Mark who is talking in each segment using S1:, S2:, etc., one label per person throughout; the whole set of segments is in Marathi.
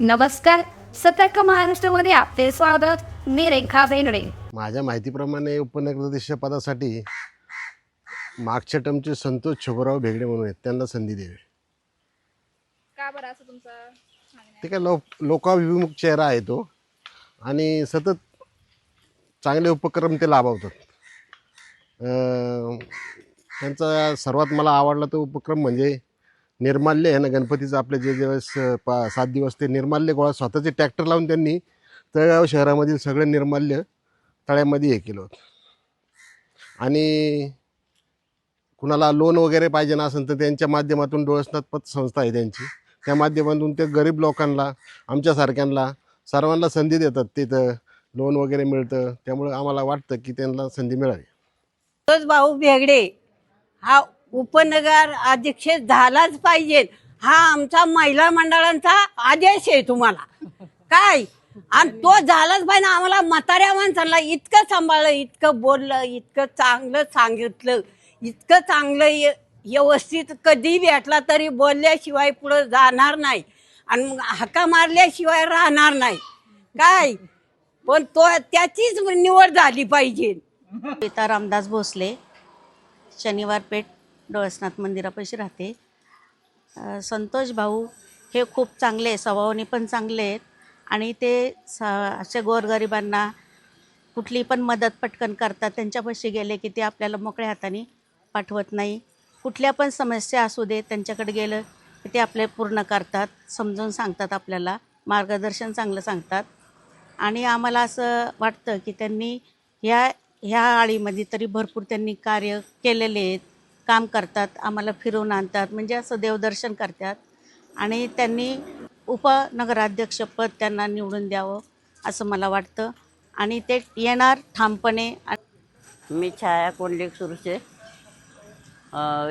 S1: नमस्कार. सतर्क महाराष्ट्रामध्ये आपले स्वागत. मी रेखा बेनडे
S2: माझ्या माहितीप्रमाणे उपनगराध्यक्ष पदासाठी मागच्या टर्मचे संतोष छोबराव भेगडे म्हणून आहेत. त्यांना संधी द्यावी.
S3: का बरं असं तुमचं सांगणं
S2: ते काय लो लोकाभिमुख चेहरा आहे तो. आणि सतत चांगले उपक्रम ते लाभवतात. अं, त्यांचा सर्वात मला आवडला तो उपक्रम म्हणजे निर्माल्य आहे ना? गणपतीचं आपले जे दिवस पा सात दिवस ते निर्माल्य गोळा स्वतःचे ट्रॅक्टर लावून त्यांनी तळेगाव शहरामधील सगळं निर्माल्य तळ्यामध्ये हे केलं होतं. आणि कुणाला लोन वगैरे पाहिजे ना असेल तर त्यांच्या माध्यमातून डोळसनाथ पत संस्था आहे त्यांची. त्या माध्यमातून ते गरीब लोकांना आमच्यासारख्यांना सर्वांना संधी देतात. तिथं लोन वगैरे मिळतं. त्यामुळं आम्हाला वाटतं की त्यांना संधी मिळावी.
S4: भाऊ भेगडे हा उपनगर अध्यक्ष झालाच पाहिजे. हा आमचा महिला मंडळांचा आदेश आहे तुम्हाला. काय? आणि तो झालाच पाहिजे आम्हाला म्हाताऱ्या माणसांना इतकं सांभाळलं इतकं बोललं इतकं चांगलं सांगितलं इतकं चांगलं य- व्यवस्थित कधी भेटला तरी बोलल्याशिवाय पुढं जाणार नाही आणि मग हाका मारल्याशिवाय राहणार नाही. काय? पण तो त्याचीच निवड झाली पाहिजे.
S5: पिता रामदास भोसले शनिवार पेठ डोळसनाथ मंदिरापाशी राहते. संतोष भाऊ हे खूप चांगले स्वभावाने पण चांगले आहेत आणि ते स असे गोरगरिबांना कुठली पण मदत पटकन करतात त्यांच्यापाशी गेले की ते आपल्याला मोकळ्या हाताने पाठवत नाही. कुठल्या पण समस्या असू दे त्यांच्याकडे गेलं की ते आपले पूर्ण करतात समजून सांगतात आपल्याला मार्गदर्शन चांगलं सांगतात. आणि आम्हाला असं वाटतं की त्यांनी ह्या ह्या आळीमध्ये तरी भरपूर त्यांनी कार्य केलेले आहेत. काम करतात आम्हाला फिरवून आणतात म्हणजे असं देवदर्शन करतात. आणि त्यांनी उपनगराध्यक्षपद त्यांना निवडून द्यावं असं मला वाटतं. आणि ते येणार ठामपणे
S6: मी छाया कोंडलेक सुरसे.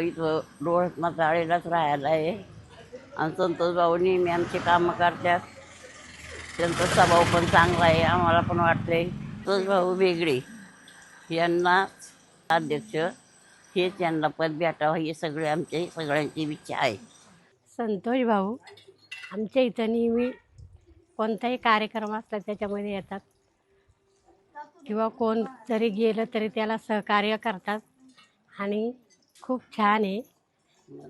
S6: इथं डोळसना चाळीलाच राहायला आहे. आणि संतोष भाऊ नेहमी आमची कामं करतात. त्यांचा स्वभाव पण चांगला आहे आम्हाला पण वाटते संतोष भाऊ वेगळे. यांना अध्यक्ष हेच यांना पद भेटावं हे सगळे आमचे सगळ्यांची इच्छा आहे.
S7: संतोष भाऊ आमच्या इथं नेहमी कोणताही कार्यक्रम असला त्याच्यामध्ये येतात. किंवा कोण जरी गेलं तरी त्याला सहकार्य करतात. आणि खूप छान आहे.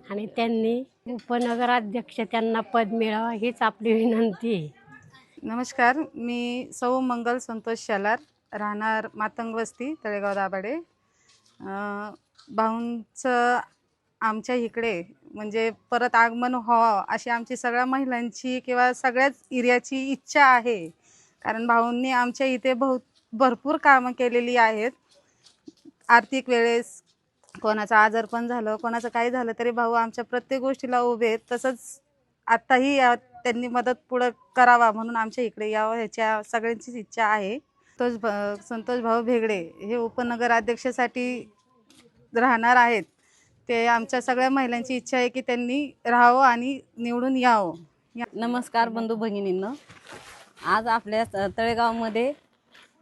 S7: आणि त्यांनी उपनगराध्यक्ष त्यांना पद मिळावं हीच आपली विनंती आहे.
S8: नमस्कार मी सौ मंगल संतोष शालार राहणार मातंग वस्ती तळेगाव दाभाडे. भाऊंचं आमच्या इकडे म्हणजे परत आगमन व्हावं अशी आमची सगळ्या महिलांची किंवा सगळ्याच एरियाची इच्छा आहे. कारण भाऊंनी आमच्या इथे बहुत भरपूर कामं केलेली आहेत. आर्थिक वेळेस कोणाचं आजारपण झालं कोणाचं काही झालं तरी भाऊ आमच्या प्रत्येक गोष्टीला उभे आहेत. तसंच आत्ताही या त्यांनी मदत पुढं करावा म्हणून आमच्या इकडे यावं ह्याच्या सगळ्यांचीच इच्छा आहे. संतोष भा संतोष भाऊ भेगडे हे उपनगराध्यक्षासाठी राहणार आहेत. ते आमच्या सगळ्या महिलांची इच्छा आहे की त्यांनी राहावं आणि निवडून यावं.
S9: नमस्कार बंधू भगिनींना. आज आपल्या तळेगावमध्ये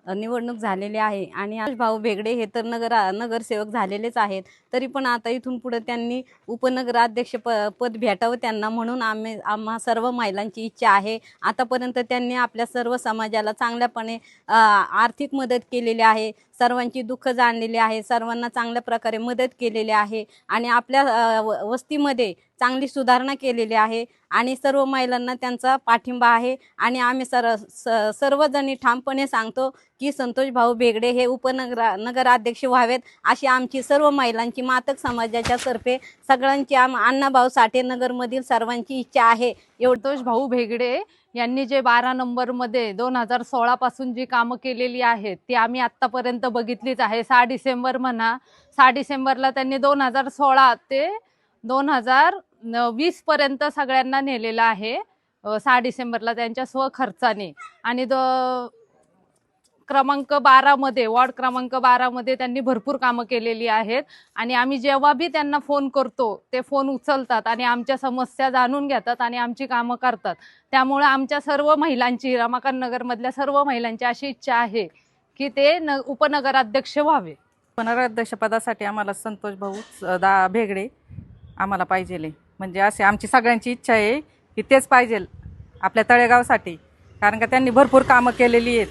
S9: निवडणूक झालेली आहे आणि आज भाऊ भेगडे हे तर नगर नगरसेवक झालेलेच आहेत. तरी पण आता इथून पुढे त्यांनी उपनगराध्यक्ष प पद भेटावं त्यांना म्हणून आम्ही आम्हा सर्व महिलांची इच्छा आहे. आतापर्यंत त्यांनी आपल्या सर्व समाजाला चांगल्यापणे आर्थिक मदत केलेली आहे. सर्वांची दुःख जाणलेली आहे सर्वांना चांगल्या प्रकारे मदत केलेली आहे आणि आपल्या व- वस्तीमध्ये चांगली सुधारणा केलेली आहे आणि सर्व महिलांना त्यांचा पाठिंबा आहे आणि आम्ही सर स सर्वजणी ठामपणे सांगतो की संतोष भाऊ बेगडे हे उपनगरा नगराध्यक्ष व्हावेत अशी आमची सर्व महिलांची मातक समाजाच्या तर्फे सगळ्यांची आम अण्णाभाऊ साठे नगरमधील सर्वांची इच्छा आहे. एवढं
S3: संतोष भाऊ भेगडे यांनी जे बारा नंबरमध्ये दोन हजार सोळापासून जी कामं केलेली आहेत ती आम्ही आत्तापर्यंत तर बघितलीच आहे. सहा डिसेंबर म्हणा सहा डिसेंबरला त्यांनी दोन हजार सोळा ते दोन हजार वीसपर्यंत सगळ्यांना नेलेलं आहे. सहा डिसेंबरला त्यांच्या स्वखर्चाने. आणि द क्रमांक बारामध्ये वॉर्ड क्रमांक बारामध्ये त्यांनी भरपूर कामं केलेली आहेत. आणि आम्ही जेव्हा बी त्यांना फोन करतो ते फोन उचलतात आणि आमच्या समस्या जाणून घेतात आणि आमची कामं करतात. त्यामुळे आमच्या सर्व महिलांची रमाकांत नगरमधल्या सर्व महिलांची अशी इच्छा आहे. की ते न उपनगराध्यक्ष व्हावे.
S8: उपनगराध्यक्षपदासाठी आम्हाला संतोष भाऊ दा भेगडे आम्हाला पाहिजे म्हणजे असे आमची सगळ्यांची इच्छा आहे की तेच पाहिजे
S10: आपल्या तळेगावसाठी. कारण का त्यांनी भरपूर कामं केलेली आहेत.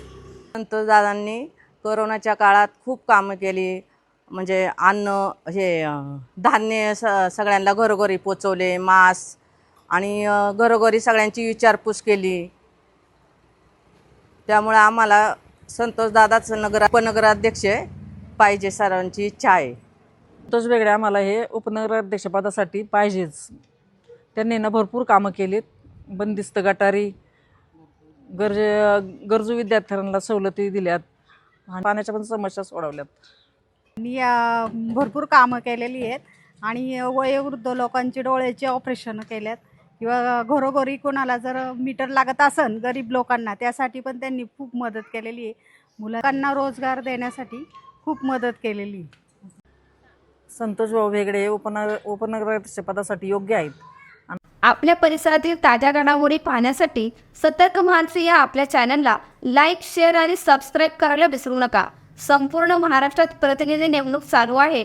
S11: संतोष दादांनी कोरोनाच्या काळात खूप कामं केली. म्हणजे अन्न हे धान्य स सगळ्यांना घरोघरी पोचवले मास्क आणि घरोघरी सगळ्यांची विचारपूस केली. त्यामुळे आम्हाला संतोष दादाच नगर उपनगराध्यक्ष पाहिजे सर्वांची इच्छा आहे
S12: संतोष वेगळे आम्हाला हे उपनगराध्यक्षपदासाठी पाहिजेच. त्यांनी ना भरपूर कामं केलीत. बंदिस्त गटारी गरजे गरजू विद्यार्थ्यांना सवलती दिल्यात. आणि पाण्याच्या पण समस्या सोडवल्यात.
S10: अ, भरपूर कामं केलेली आहेत. आणि वयोवृद्ध लोकांची डोळ्याची ऑपरेशन केल्यात. किंवा घरोघरी कोणाला जर मीटर लागत असन गरीब लोकांना त्यासाठी पण त्यांनी खूप मदत केलेली आहे. मुलांना रोजगार देण्यासाठी खूप मदत केलेली आहे.
S12: संतोष भाऊ वेगळे हे उपनगर उपनगराध्यक्षपदासाठी योग्य आहेत.
S1: आपल्या परिसरातील ताज्या घडामोडी पाहण्यासाठी सतर्क मानसी या आपल्या चॅनलला लाईक शेअर आणि सबस्क्राईब करायला विसरू नका. संपूर्ण महाराष्ट्रात प्रतिनिधी नेमणूक चालू आहे.